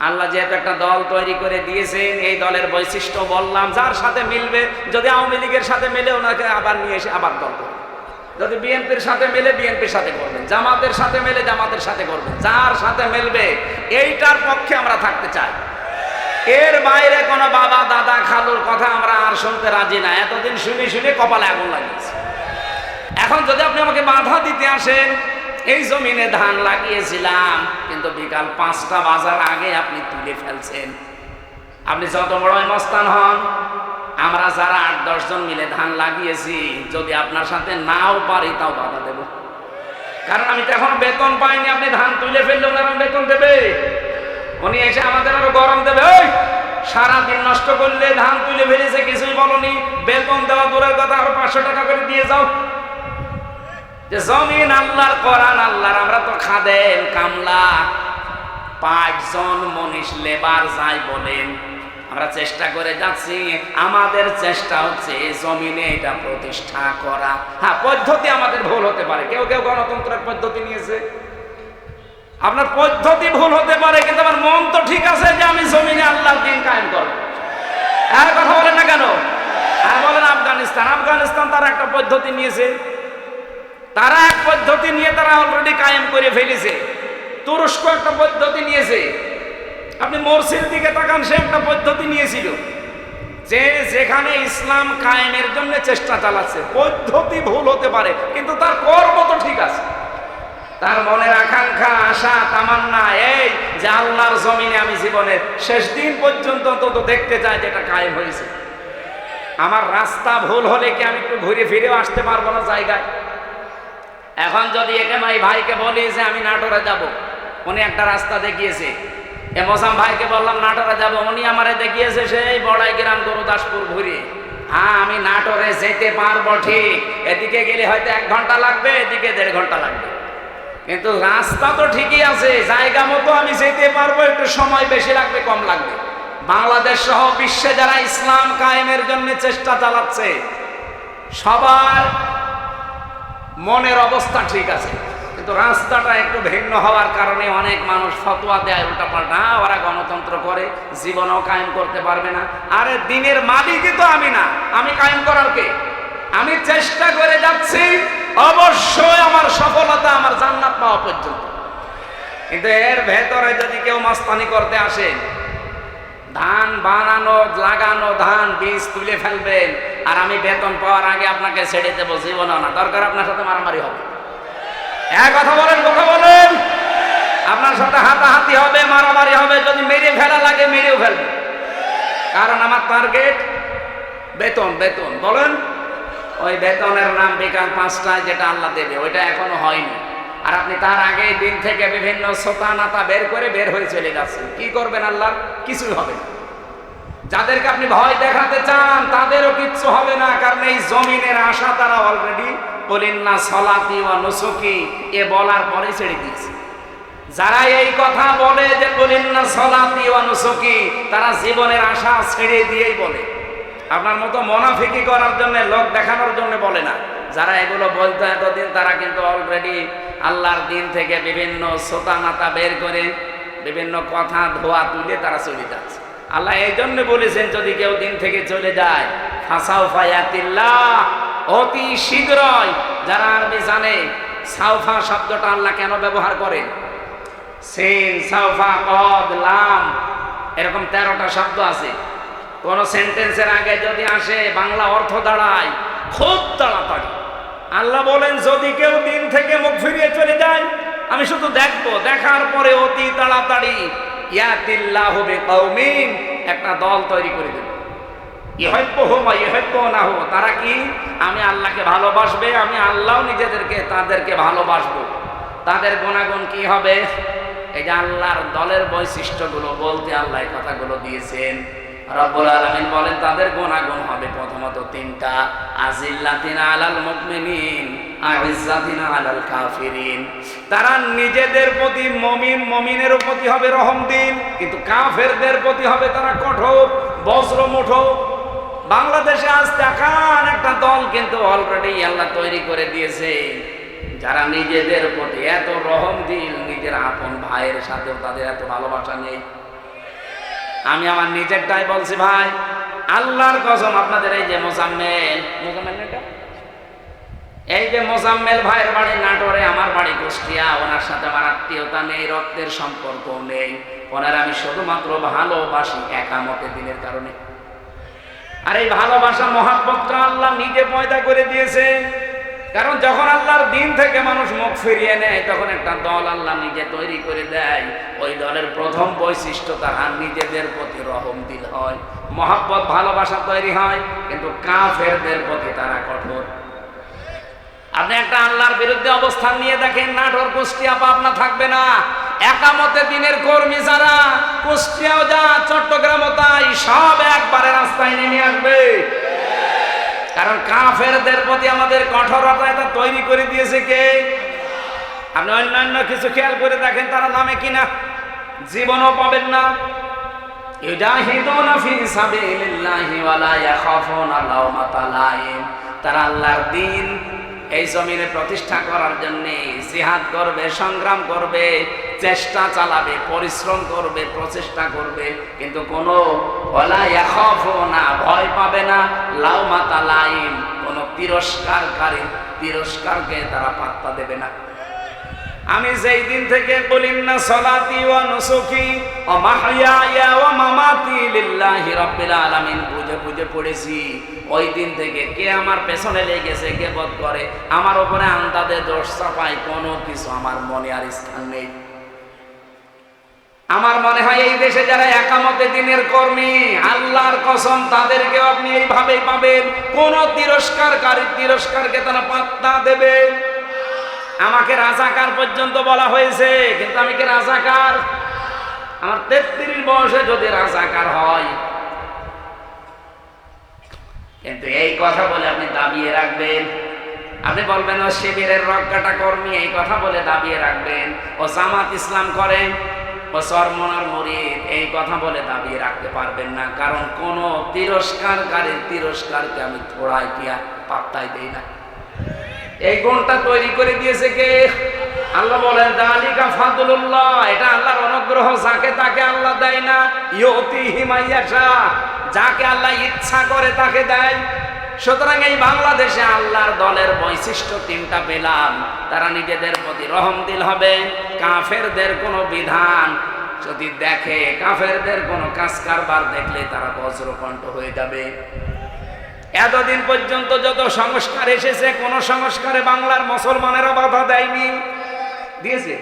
আল্লাহ যেহেতু একটা দল তৈরি করে দিয়েছেন, এই দলের বৈশিষ্ট্য বললাম, যার সাথে মিলবে, যদি আওয়ামী লীগের সাথে মিলে ওনাকে আবার নিয়ে এসে আবার দল করবেন যদি বিএনপির সাথে মিলে, বিএনপির সাথে করবেন, জামাতের সাথে মিলে, জামাতের সাথে করবেন, যার সাথে মিলবে, এইটার পক্ষে আমরা থাকতে চাই। এর বাইরে কোনো বাবা, দাদা, খালুর কথা আমরা আর শুনতে রাজি না। এতদিন শুনে শুনে কপালে আগুন লাগিয়েছে। এখন যদি আপনি আমাকে বাধা দিতে আসেন এই জমিনে ধান লাগিয়েছিলাম, কিন্তু বিকাল পাঁচটা বাজার আগে আপনি তুলে ফেলছেন। আপনি যত বড় মস্তান হন, আমরা যারা আট দশজন মিলে ধান লাগিয়েছি, যদি আপনার সাথে নাও পারি, তাও বাধা দেব। কারণ আমি তো এখন বেতন পাইনি, আপনি ধান তুলে ফেললে ওনারা বেতন দেবে। উনি এসে আমাদের আরও গরম দেবে সারাদিন নষ্ট করলে ধান তুলে ফেলেছে, কিছুই বলনি। বেতন দেওয়া দূরের কথা, আরও পাঁচশো টাকা করে দিয়ে যাও। যে জমিন আল্লাহর কোরআন, আল্লাহর, আমরা তো খাদেন কামলা। পাঁচজন মনীষ লেবার যাই বলেন। আমরা চেষ্টা করে যাচ্ছি, আমাদের চেষ্টা হচ্ছে জমিনে এটা প্রতিষ্ঠা করা। হ্যাঁ পদ্ধতি আমাদের ভুল হতে পারে। কেউ কেউ গণতন্ত্রের পদ্ধতি নিয়েছে। আপনার পদ্ধতি ভুল হতে পারে, কিন্তু আমার মন তো ঠিক আছে যে আমি জমিনে আল্লাহর দিন কায়েম করব। আর কথা বলেন না কেন? আর বলেন আফগানিস্তান। আফগানিস্তান তারা একটা পদ্ধতি নিয়েছে। তারা এক পদ্ধতি নিয়ে তারা অলরেডি কায়েম করে ফেলেছে। তুরস্ক একটা পদ্ধতি নিয়েছে। আপনি মোরসির দিকে তাকান, সে একটা পদ্ধতি নিয়েছিল যে যেখানে ইসলাম কায়েমের জন্য চেষ্টা চালাচ্ছে। পদ্ধতি ভুল হতে পারে, কিন্তু তার কর্ম তো ঠিক আছে। তার মনের আকাঙ্ক্ষা, আশা, তামান্না এই যে আল্লাহর জমিনে আমি জীবনের শেষ দিন পর্যন্ত অন্তত দেখতে চাই যেটা কায়েম হয়েছে। আমার রাস্তা ভুল হলে কি আমি একটু ঘুরে ফিরেও আসতে পারব না জায়গায়? এখন যদি একে ভাই ভাইকে বলি যে আমি নাটোরে যাব। উনি একটা রাস্তা দেখিয়েছে। এ মোসাম ভাইকে বললাম, নাটোরে যাব। উনি আমারে দেখিয়েছে সেই বড়াই গ্রাম গরুদাসপুর ঘুরে। হ্যাঁ আমি নাটোরে যেতে পারব ঠিক। এদিকে গেলে হয়তো এক ঘণ্টা লাগবে, এদিকে দেড় ঘণ্টা লাগবে। কিন্তু রাস্তা তো ঠিকই আছে, জায়গা মতো আমি যেতে পারব, একটু সময় বেশি লাগবে, কম লাগবে। বাংলাদেশ সহ বিশ্বে যারা ইসলাম কায়েমের জন্য চেষ্টা চালাচ্ছে, সবার মনের অবস্থা ঠিক আছে। কিন্তু রাস্তাটা একটু ভিন্ন হওয়ার কারণে অনেক মানুষ ফতোয়া দেয়, উল্টাপাল্টা ওরা গণতন্ত্র করে, জীবনও কায়েম করতে পারবে না। আরে দিনের মালিকই তো আমি না। আমি কায়েম করার কে? আমি চেষ্টা করে যাচ্ছি, অবশ্যই আমার সফলতা আমার জান্নাত পাওয়া পর্যন্ত। কিন্তু এর ভেতরে যদি কেউ মাস্তানি করতে আসেন ধান বানানো, লাগানো ধান, বীজ তুলে ফেলবেন আর আমি বেতন পাওয়ার আগে আপনাকে ছেড়ে দেবো জীবন না। দরকার আপনার সাথে মারামারি হবে। এক কথা বলেন কথা বলেন। আপনার সাথে হাতাহাতি হবে, মারামারি হবে, যদি মেরে ফেলা লাগে মেরেও ফেলবে। কারণ আমার টার্গেট বেতন বেতন। বলেন, ওই বেতনের নাম বিকাল পাঁচটায় যেটা আল্লাহ দেবে, ওইটা এখনও হয়নি। আর আপনি তার আগে দিন থেকে বিভিন্ন সোতা নাতা বের করে বের হয়ে চলে যাচ্ছেন। কি করবেন আল্লাহ? কিছুই হবে না। যাদেরকে আপনি ভয় দেখাতে চান, তাদেরও কিচ্ছু হবে না, কারণ এই জমিনের আশা তারা অলরেডি বলেন না, সলাতি ও নুসুকি, এ বলার পরে ছেড়ে দিয়েছে। যারা এই কথা বলে যে বলেন না সলাতি ও নুসুকি, তারা জীবনের আশা ছেড়ে দিয়েই বলে। আপনার মতো মনাফিকি করার জন্য, লোক দেখানোর জন্য বলে না। যারা এগুলো বলতো এতদিন, তারা কিন্তু অলরেডি আল্লাহর দিন থেকে বিভিন্ন সোতা নাতা বের করে বিভিন্ন কথা ধোয়া তুলে তারা চলে যাচ্ছে। আল্লাহ এই জন্য বলেছেন, যদি কেউ দিন থেকে চলে যায় ফাঁসাও ফায়াতিল্লাহ অতি শীঘ্রই, যারা আরবি জানে, সাউফা শব্দটা আল্লাহ কেন ব্যবহার করেন? সেন, সাউফা, কদ, লাম, এরকম তেরোটা শব্দ আছে। কোন সেন্টেন্সের আগে যদি আসে, বাংলা অর্থ দাঁড়ায়, খুব তাড়াতাড়ি। আল্লাহ বলেন, যদি কেউ দিন থেকে মুখ ফিরিয়ে চলে যায়, আমি শুধু দেখব, দেখার পরে অতি তাড়াতাড়ি একটা দল তৈরি করে দেবে। না তারা কি? আমি আল্লাহকে ভালোবাসবে, আমি আল্লাহ নিজেদেরকে, তাদেরকে ভালোবাসবো। তাদের গুণাগুণ কি হবে? এই যে আল্লাহর দলের বৈশিষ্ট্যগুলো বলতে আল্লাহ কথাগুলো দিয়েছেন। রব্বুল আলামিন বলেন, তাদের গুণাগুণ হবে প্রথমত তিনটা, আজিল্লাতিন আলাল মুমিনিন, আইজ্জাতিন আলাল কাফিরিন। তারা নিজেদের প্রতি মমিন, মমিনের প্রতি হবে রহম দিন, কিন্তু কাফেরদের প্রতি হবে তারা কঠোর, বজ্র মুঠো। বাংলাদেশে আজ দেখান একটা দল কিন্তু অলরেডি আল্লাহ তৈরি করে দিয়েছে। যারা নিজেদের প্রতি এত রহম দিল, নিজের আপন ভাইয়ের সাথেও তাদের এত ভালোবাসা নেই। আমি আমার নিজেরটাই বলছি ভাই, আল্লাহর কসম আপনাদের এই যে এটা? এই যে মোজাম্মেল ভাইয়ের বাড়ি নাটোরে, আমার বাড়ি কুষ্টিয়া, ওনার সাথে আমার আত্মীয়তা নেই, রক্তের সম্পর্ক নেই। ওনার আমি শুধুমাত্র ভালোবাসি একামতে দিনের কারণে। আর এই ভালোবাসা, মহাব্বতটা আল্লাহ নিজে পয়দা করে দিয়েছে। কারণ যখন আল্লাহর দিন থেকে মানুষ মুখ ফিরিয়ে নেয়, তখন একটা দল আল্লাহ নিজে তৈরি করে দেয়। ওই দলের প্রথম বৈশিষ্ট্য তারা নিজেদের প্রতি রহম দিল হয়। মহাব্বত, ভালোবাসা তৈরি হয়, কিন্তু কাফেরদের প্রতি তারা কঠোর। আপনি একটা আল্লাহর বিরুদ্ধে অবস্থান নিয়ে দেখেন, নাটোর, কুষ্টিয়া, পাবনা থাকবে না। একামতে দিনের কর্মী যারা, কুষ্টিয়াও যা, চট্টগ্রামও তাই, সব একবারে রাস্তায় নেমে আসবে। কারণ কাফেরদের প্রতি আমাদের কঠোরতা এটা তৈরি করে দিয়েছে কে? আপনি অন্যান্য কিছু খেয়াল করে দেখেন তারা নামে কিনা জীবনও পাবেন না। তারা আল্লাহর দিন এই প্রতিষ্ঠা করার জন্য জিহাদ করবে, সংগ্রাম করবে। চেষ্টা চালাবে, পরিশ্রম করবে, প্রচেষ্টা করবে, কিন্তু কোনো ইয়াখাফুনা ভয় পাবে না। লাওমাতা লাইন, কোনো তিরস্কারকারী তিরস্কারকে তারা পাত্তা দেবে না। আমি যেই দিন থেকে বলি না সলাতি ও মামাতি আলামিন। বুঝে বুঝে পড়েছি, ওই দিন থেকে কে আমার পেছনে লেগেছে কে বদ করে। আমার উপরে আন্দাজে দোষ চাপায় কোনো কিছু আমার মনে আর স্থান নেই। আমার মনে হয় এই দেশে যারা একামতে দিনের কর্মী, আল্লাহর কসম তাদেরকে আপনি এইভাবেই পাবেন। কোন তিরস্কার তিরস্কারকারী তিরস্কারকে তারা পাত্তা দেবে। আমাকে রাজাকার পর্যন্ত বলা হয়েছে, কিন্তু আমি কি রাজাকার? আমার তেত্রিশ বয়সে যদি রাজাকার হয়, কিন্তু এই কথা বলে আপনি দাবিয়ে রাখবেন। আপনি বলবেন, ও শিবিরের রক্ষাটা কর্মী, এই কথা বলে দাবিয়ে রাখবেন। ও জামাত ইসলাম করেন সরমনার মরিদ এই কথা বলে দাবিয়ে রাখতে পারবেন না। কারণ কোন তিরস্কারকারীর তিরস্কারকে আমি থোড়াই দিয়া পাত্তাই দেই না। এই গুণটা তৈরি করে দিয়েছে কে? আল্লাহ বলেন, দালিকা ফাদুল্লাহ এটা আল্লাহর অনুগ্রহ, যাকে তাকে আল্লাহ দেয় না। ইয়তি হিমাইয়াশা যাকে আল্লাহ ইচ্ছা করে তাকে দেয়। সুতরাং এই বাংলাদেশে আল্লাহর দলের বৈশিষ্ট্য তিনটা পেলাম তারা নিজেদের প্রতি রহম দিল হবে। কাফেরদের কোনো বিধান যদি দেখে, কাফেরদের কোনো কাজ কারবার দেখলে তারা বজ্রকণ্ঠ হয়ে যাবে। এতদিন পর্যন্ত যত সংস্কার এসেছে, কোন সংস্কারে বাংলার মুসলমানেরা বাধা দেয়নি। দিয়েছে?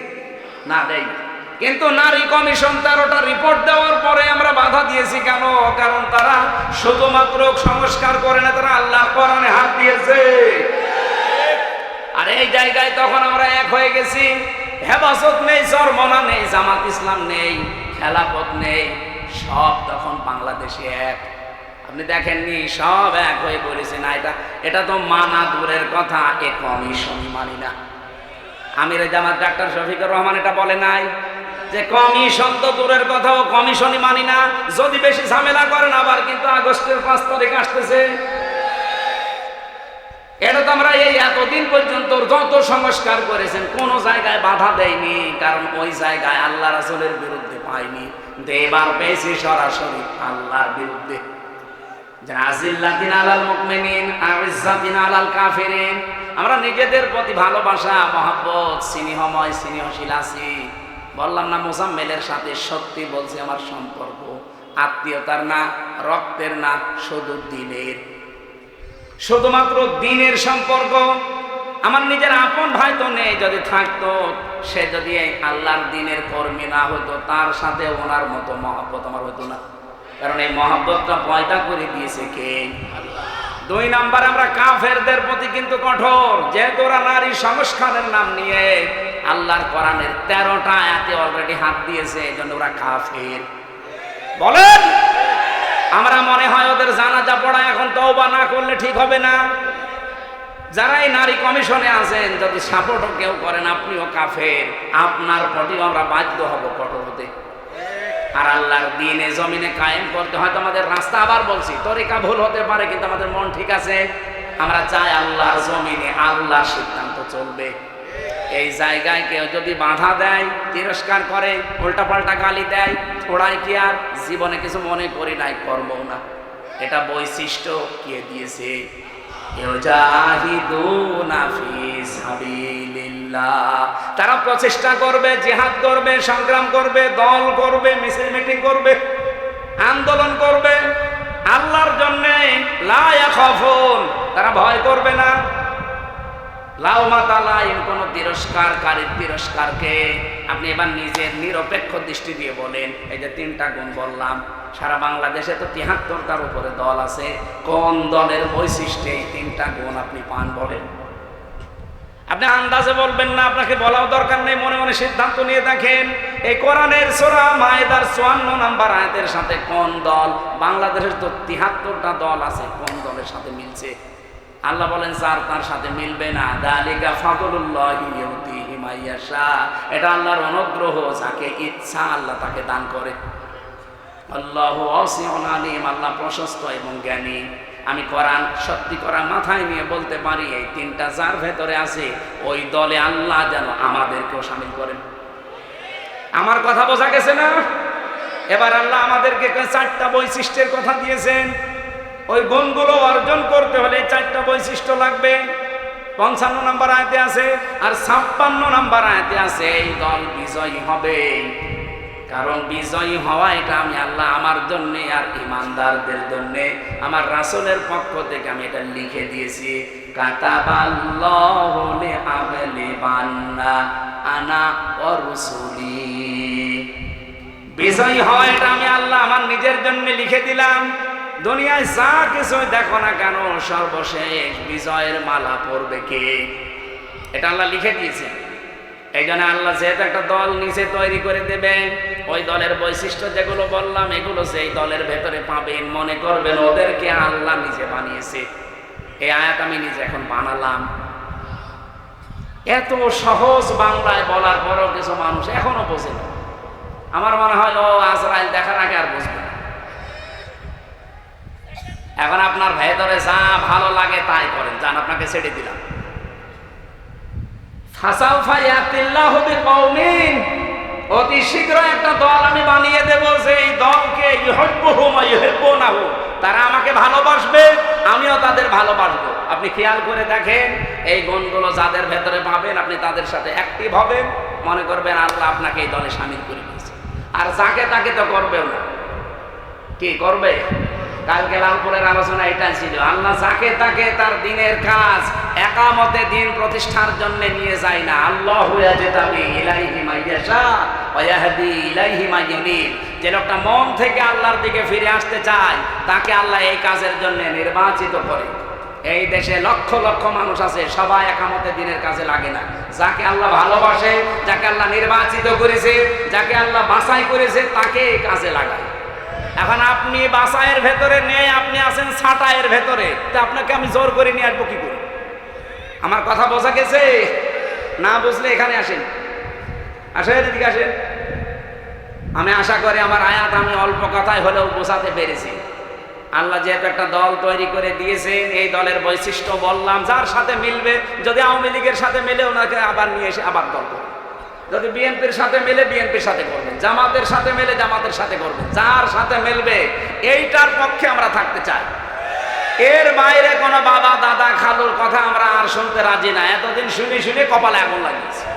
না, দেয়নি। কিন্তু নারী কমিশন তেরোটা রিপোর্ট দেওয়ার পরে আমরা বাধা দিয়েছি কেন? কারণ তারা শুধুমাত্র সংস্কার করে না, তারা আল্লাহ কোরআনে হাত দিয়েছে। আর এই জায়গায় তখন আমরা এক হয়ে গেছি। হেফাজত নেই চরমনা নেই, জামাত ইসলাম নেই খেলাপথ নেই, সব তখন বাংলাদেশে এক। আপনি দেখেননি, সব এক হয়ে বলেছে না, এটা এটা তো মানা দূরের কথা, এ কমিশন মানি না। আমির জামাত ডাক্তার শফিকুর রহমান এটা বলে নাই, যে কমিশন তো দূরের কথা, ও কমিশনই মানি না। যদি বেশি ঝামেলা করেন আবার কিন্তু আগস্টের পাঁচ তারিখ আসতেছে। এটা তো আমরা এই এতদিন পর্যন্ত যত সংস্কার করেছেন, কোন জায়গায় বাধা দেয়নি, কারণ ওই জায়গায় আল্লাহ রাসুলের বিরুদ্ধে পাইনি দেবার পেয়েছি সরাসরি আল্লাহর বিরুদ্ধে। আমরা নিজেদের প্রতি ভালোবাসা, মহাব্বত, স্নেহময়, স্নেহশীল আছি। বললাম না, মোজাম্মেলের সাথে সত্যি বলছি, আমার সম্পর্ক আত্মীয়তার না, রক্তের না, শুধু দিনের শুধুমাত্র দিনের সম্পর্ক। আমার নিজের আপন ভাই তো নেই যদি থাকতো, সে যদি এই আল্লাহর দিনের কর্মী না হতো, তার সাথে ওনার মতো মহাব্বত আমার হতো না। কারণ এই মহাব্বতটা পয়দা করে দিয়েছে কে? দুই নাম্বার, আমরা কাফেরদের প্রতি কিন্তু কঠোর। যেহেতু ওরা নারী সংস্কারের নাম নিয়ে আল্লাহর কোরআনের তেরোটা আয়াতে অলরেডি হাত দিয়েছে এই জন্য ওরা কাফের। বলেন! আমরা মনে হয় ওদের জানাজা পড়া এখন না করলে ঠিক হবে না। যারা এই নারী কমিশনে আছেন, যদি সাপোর্টও কেউ করেন, আপনিও কাফের। আপনার প্রতিও আমরা বাধ্য হব কঠোর হতে। আর আল্লাহর দিনে জমিনে কায়েম করতে হয়তো আমাদের রাস্তা আবার বলছি, তরিকা ভুল হতে পারে, কিন্তু আমাদের মন ঠিক আছে। আমরা চাই আল্লাহর জমিনে আল্লাহর সিদ্ধান্ত চলবে। এই জায়গায় কেউ যদি বাধা দেয়, তিরস্কার করে, উল্টাপাল্টা গালি দেয় ছোড়ায় কি আর? জীবনে কিছু মনে করি নাই করব না। এটা বৈশিষ্ট্য কে দিয়েছে? তারা প্রচেষ্টা করবে, জিহাদ করবে, সংগ্রাম করবে, দল করবে, মিছিল মিটিং করবে, আন্দোলন করবে। আল্লাহর জন্যে তারা ভয় করবে না। লাউ মাতালাইন কোন তিরস্কারকারীর তিরস্কারকে আপনি এবার নিজের নিরপেক্ষ দৃষ্টি দিয়ে বলেন, এই যে তিনটা গুণ বললাম সারা বাংলাদেশে তো তিহাত্তরটার উপরে দল আছে। কোন দলের বৈশিষ্ট্যে এই তিনটা গুণ আপনি পান বলেন? আপনি আন্দাজে বলবেন না, আপনাকে বলাও দরকার নেই, মনে মনে সিদ্ধান্ত নিয়ে দেখেন। এই কোরআনের সোরা মায়েদার চুয়ান্ন নাম্বার আয়াতের সাথে কোন দল, বাংলাদেশের তো তিহাত্তরটা দল আছে, কোন দলের সাথে মিলছে? আল্লাহ বলেন স্যার তার সাথে মিলবে না, দালিকা ফাদলুল্লাহ ইউতিহি এটা আল্লাহর অনুগ্রহ, যাকে ইচ্ছা আল্লাহ তাকে দান করে। আল্লাহ অসিউন আলিম, আল্লাহ প্রশস্ত এবং জ্ঞানী। আমি কোরআন সত্যি করা মাথায় নিয়ে বলতে পারি, এই তিনটা যার ভেতরে আছে, ওই দলে আল্লাহ যেন আমাদেরকেও সামিল করেন। আমার কথা বোঝা গেছে না? এবার আল্লাহ আমাদেরকে চারটা বৈশিষ্ট্যের কথা দিয়েছেন? ওই গুণগুলো অর্জন করতে হলে চারটা বৈশিষ্ট্য লাগবে। পঞ্চান্ন নাম্বার আয়তে আছে, আর ছাপ্পান্ন নাম্বার আয়তে আছে, এই দল বিজয়ী হবে। কারণ বিজয়ী হওয়া এটা আমি আল্লাহ আমার জন্য আর ইমানদারদের জন্য, আমার রাসূলের পক্ষ থেকে আমি এটা লিখে দিয়েছি। আনা বিজয়ী হওয়া এটা আমি আল্লাহ আমার নিজের জন্য লিখে দিলাম। দুনিয়ায় যা কিছু দেখো না কেন, সর্বশেষ বিজয়ের মালা পড়বে কে? এটা আল্লাহ লিখে দিয়েছে এই জন্য আল্লাহ যেহেতু একটা দল নিচে তৈরি করে দেবে, ওই দলের বৈশিষ্ট্য যেগুলো বললাম, এগুলো সেই দলের ভেতরে পাবেন। মনে করবেন ওদেরকে আল্লাহ নিজে বানিয়েছে। এই আয়াত আমি নিজে এখন বানালাম। এত সহজ বাংলায় বলার পরও কিছু মানুষ এখনও বোঝে না। আমার মনে হয়, ও আজরাইল দেখার আগে আর বুঝবে। এখন আপনার ভেতরে যা ভালো লাগে তাই করেন। যান, আপনাকে ছেড়ে দিলাম। অতি শীঘ্র একটা দল আমি বানিয়ে দেব যে এই দলকে ওয়া ইউহিব্বুনাহু। তারা আমাকে ভালোবাসবে, আমিও তাদের ভালোবাসবো। আপনি খেয়াল করে দেখেন, এই গুণগুলো যাদের ভেতরে পাবেন, আপনি তাদের সাথে অ্যাক্টিভ হবেন। মনে করবেন আল্লাহ আপনাকে এই দলে সামিল করে নিয়েছে আর যাকে তাকে তো করবেও না। কি করবে? কালকে লালপুরের আলোচনা এটা ছিল। আল্লাহ যাকে তাকে তার দিনের কাজ একামতে দিন প্রতিষ্ঠার জন্য নিয়ে যায় না। আল্লাহ যে লোকটা মন থেকে আল্লাহর দিকে ফিরে আসতে চায়, তাকে আল্লাহ এই কাজের জন্য নির্বাচিত করে। এই দেশে লক্ষ লক্ষ মানুষ আছে, সবাই একামতে দিনের কাজে লাগে না। যাকে আল্লাহ ভালোবাসে, যাকে আল্লাহ নির্বাচিত করেছে, যাকে আল্লাহ বাছাই করেছে, তাকে এই কাজে লাগায়। এখন আপনি বাসায়ের ভেতরে নেই, আপনি আছেন ছাটায়ের ভেতরে। তা আপনাকে আমি জোর করে নিয়ে আসব কি করে? আমার কথা বোঝা গেছে? না বুঝলে এখানে আসেন। আসেন, এদিকে আসেন। আমি আশা করি আমার আয়াত আমি অল্প কথায় হলেও বোঝাতে পেরেছি। আল্লাহ যেহেতু একটা দল তৈরি করে দিয়েছেন, এই দলের বৈশিষ্ট্য বললাম, যার সাথে মিলবে, যদি আওয়ামী লীগের সাথে মিলে ওনাকে আবার নিয়ে এসে আবার দল করবে যদি বিএনপির সাথে মেলে, বিএনপির সাথে করবেন। জামাতের সাথে মেলে, জামাতের সাথে করবেন। যার সাথে মেলবে, এইটার পক্ষে আমরা থাকতে চাই। এর বাইরে কোনো বাবা, দাদা, খালুর কথা আমরা আর শুনতে রাজি না। এতদিন শুনে শুনে কপালে আগুন লাগিয়েছি।